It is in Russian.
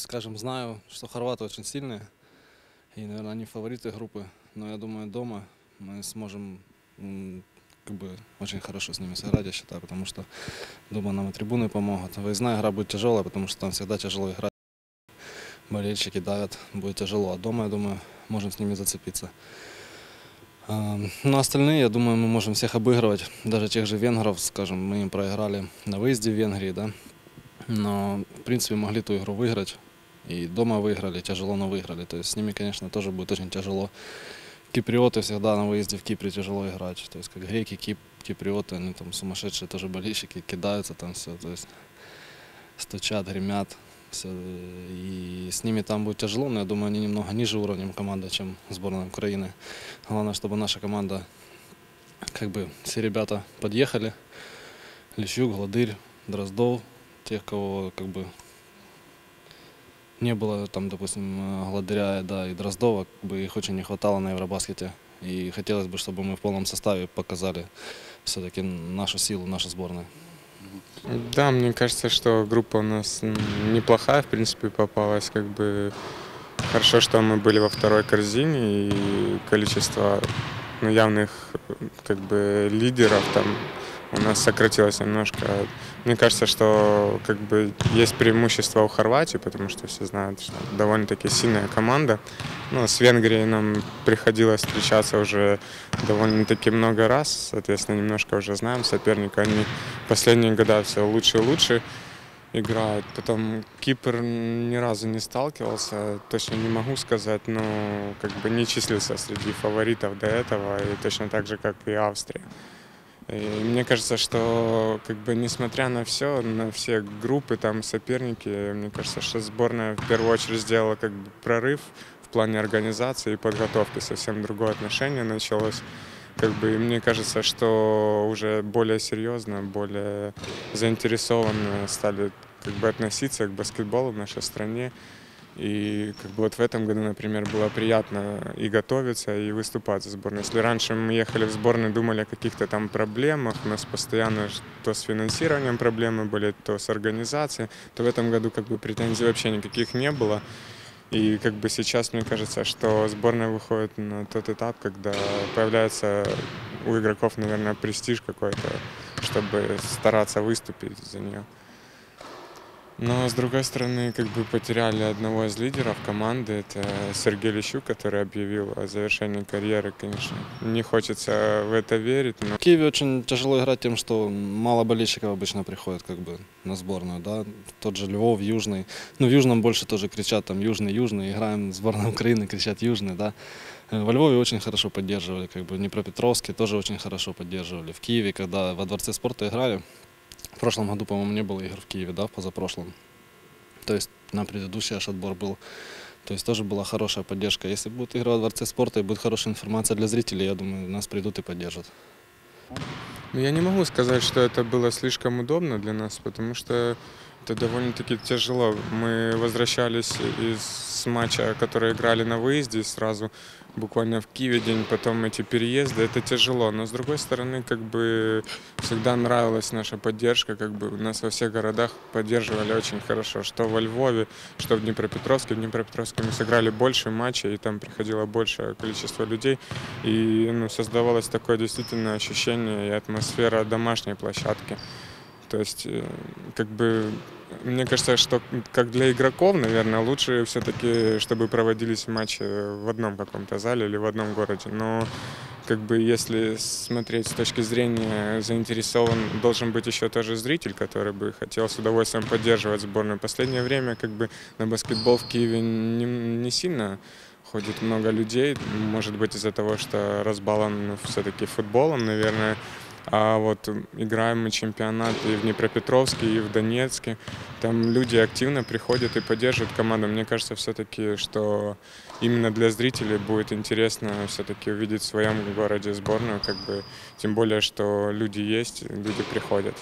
скажем, знаю, что хорваты очень сильные. И, наверное, они фавориты группы. Но я думаю, дома мы сможем как бы очень хорошо с ними сыграть, я считаю, потому что дома нам и трибуны помогут. Выездная игра будет тяжелая, потому что там всегда тяжело играть. Болельщики давят, будет тяжело. А дома, я думаю, можем с ними зацепиться. А, Ну, а остальные, я думаю, мы можем всех обыгрывать. Даже тех же венгров, скажем, мы им проиграли на выезде в Венгрии, да. Но, в принципе, могли ту игру выиграть. И дома выиграли, тяжело, но выиграли. То есть с ними, конечно, тоже будет очень тяжело. Киприоты всегда на выезде в Кипре тяжело играть. То есть как греки, кип, киприоты, они там сумасшедшие тоже болельщики, кидаются там все. То есть стучат, гремят. Все. И с ними там будет тяжело, но я думаю, они немного ниже уровнем команды, чем сборная Украины. Главное, чтобы наша команда, как бы все ребята подъехали. Лещук, Гладырь, Дроздов, тех, кого как бы не было, там, допустим, э, Гладыря да, и Дроздова, как бы их очень не хватало на Евробаскете. И хотелось бы, чтобы мы в полном составе показали все-таки нашу силу, нашу сборную. Да, мне кажется, что группа у нас неплохая, в принципе, попалась. Как бы хорошо, что мы были во второй корзине и количество ну, явных как бы лидеров там у нас сократилось немножко. Мне кажется, что как бы есть преимущество у Хорватии, потому что все знают, что довольно-таки сильная команда. Ну, с Венгрией нам приходилось встречаться уже довольно-таки много раз, соответственно, немножко уже знаем соперника. Они последние года все лучше и лучше играют. Потом Кипр ни разу не сталкивался, точно не могу сказать, но как бы не числился среди фаворитов до этого, и точно так же, как и Австрия. И мне кажется, что как бы несмотря на все, на все группы, там соперники, мне кажется, что сборная в первую очередь сделала как бы прорыв в плане организации и подготовки. Совсем другое отношение началось. Как бы, и мне кажется, что уже более серьезно, более заинтересованно стали как бы, относиться к баскетболу в нашей стране. И как бы вот в этом году, например, было приятно и готовиться, и выступать за сборную. Если раньше мы ехали в сборную, думали о каких-то там проблемах, у нас постоянно то с финансированием проблемы были, то с организацией, то в этом году как бы претензий вообще никаких не было. И как бы сейчас мне кажется, что сборная выходит на тот этап, когда появляется у игроков, наверное, престиж какой-то, чтобы стараться выступить за нее. Но, с другой стороны, как бы потеряли одного из лидеров команды, это Сергей Лещук, который объявил о завершении карьеры, конечно. Не хочется в это верить, но В Киеве очень тяжело играть тем, что мало болельщиков обычно приходят как бы на сборную, да. Тот же Львов, Южный. Ну, в Южном больше тоже кричат там Южный, Южный. Играем сборная Украины, кричат Южный, да. Э, Во Львове очень хорошо поддерживали, как бы в Днепропетровске тоже очень хорошо поддерживали. В Киеве, когда во Дворце спорта играли, в прошлом году, по-моему, не было игр в Киеве, да, позапрошлом. То есть на предыдущий аж отбор был. То есть тоже была хорошая поддержка. Если будут игры во Дворце спорта и будет хорошая информация для зрителей, я думаю, нас придут и поддержат. Ну, Я не могу сказать, что это было слишком удобно для нас, потому что это довольно-таки тяжело. Мы возвращались из матча, который играли на выезде, сразу буквально в Киеве день, потом эти переезды. Это тяжело, но с другой стороны, как бы всегда нравилась наша поддержка, как бы нас во всех городах поддерживали очень хорошо, что во Львове, что в Днепропетровске. В Днепропетровске мы сыграли больше матчей, и там приходило большее количество людей, и ну, создавалось такое действительно ощущение и атмосфера домашней площадки. То есть, э, как бы, мне кажется, что как для игроков, наверное, лучше все-таки, чтобы проводились матчи в одном каком-то зале или в одном городе. Но как бы если смотреть с точки зрения заинтересован, должен быть еще тоже зритель, который бы хотел с удовольствием поддерживать сборную. Последнее время как бы на баскетбол в Киеве не, не сильно ходит много людей, может быть из-за того, что разбалован все-таки футболом, наверное. А вот играем мы чемпионат и в Днепропетровске, и в Донецке. Там люди активно приходят и поддерживают команду. Мне кажется, все-таки, что именно для зрителей будет интересно все-таки увидеть в своем городе сборную, как бы, тем более, что люди есть, люди приходят.